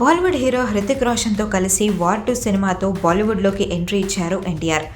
Bollywood hero Hrithik రోషన్తో కలిసి war two సినిమాతో బాలీవుడ్లోకి entry ఇచ్చారు ఎన్టీఆర్.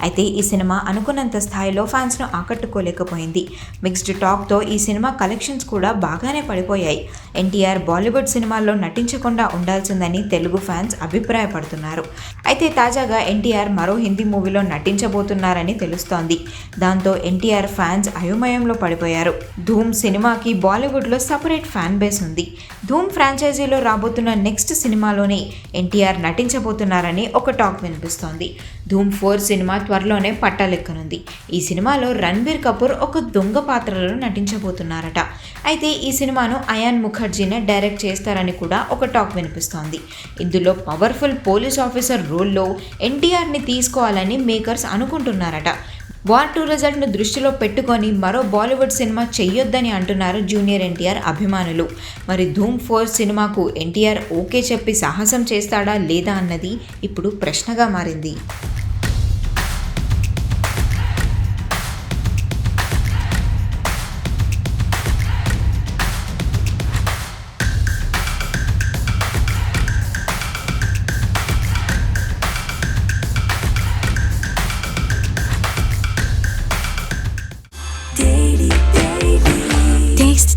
అయితే ఈ సినిమా అనుకున్నంత స్థాయిలో ఫ్యాన్స్ను ఆకట్టుకోలేకపోయింది. మిక్స్డ్ టాక్తో ఈ సినిమా కలెక్షన్స్ కూడా బాగానే పడిపోయాయి. ఎన్టీఆర్ బాలీవుడ్ సినిమాల్లో నటించకుండా ఉండాల్సిందని తెలుగు ఫ్యాన్స్ అభిప్రాయపడుతున్నారు. అయితే తాజాగా ఎన్టీఆర్ మరో హిందీ మూవీలో నటించబోతున్నారని తెలుస్తోంది. దాంతో ఎన్టీఆర్ ఫ్యాన్స్ అయోమయంలో పడిపోయారు. ధూమ్ సినిమాకి బాలీవుడ్లో సపరేట్ ఫ్యాన్ బేస్ ఉంది. ధూమ్ ఫ్రాంచైజీలో రాబోతున్న నెక్స్ట్ సినిమాలోనే ఎన్టీఆర్ నటించబోతున్నారని ఒక టాక్ వినిపిస్తోంది. ధూమ్ ఫోర్ సినిమా త్వరలోనే పట్టాలెక్కనుంది. ఈ సినిమాలో రణ్బీర్ కపూర్ ఒక దొంగ పాత్రలో నటించబోతున్నారట. అయితే ఈ సినిమాను అయాన్ ముఖర్జీనే డైరెక్ట్ చేస్తారని కూడా ఒక టాక్ వినిపిస్తోంది. ఇందులో పవర్ఫుల్ పోలీస్ ఆఫీసర్ రోల్లో ఎన్టీఆర్ని తీసుకోవాలని మేకర్స్ అనుకుంటున్నారట. వార్ టూ రిజల్ట్ను దృష్టిలో పెట్టుకొని మరో బాలీవుడ్ సినిమా చెయ్యొద్దని అంటున్నారు జూనియర్ ఎన్టీఆర్ అభిమానులు. మరి ధూమ్ ఫోర్ సినిమాకు ఎన్టీఆర్ ఓకే చెప్పి సాహసం చేస్తాడా లేదా అన్నది ఇప్పుడు ప్రశ్నగా మారింది.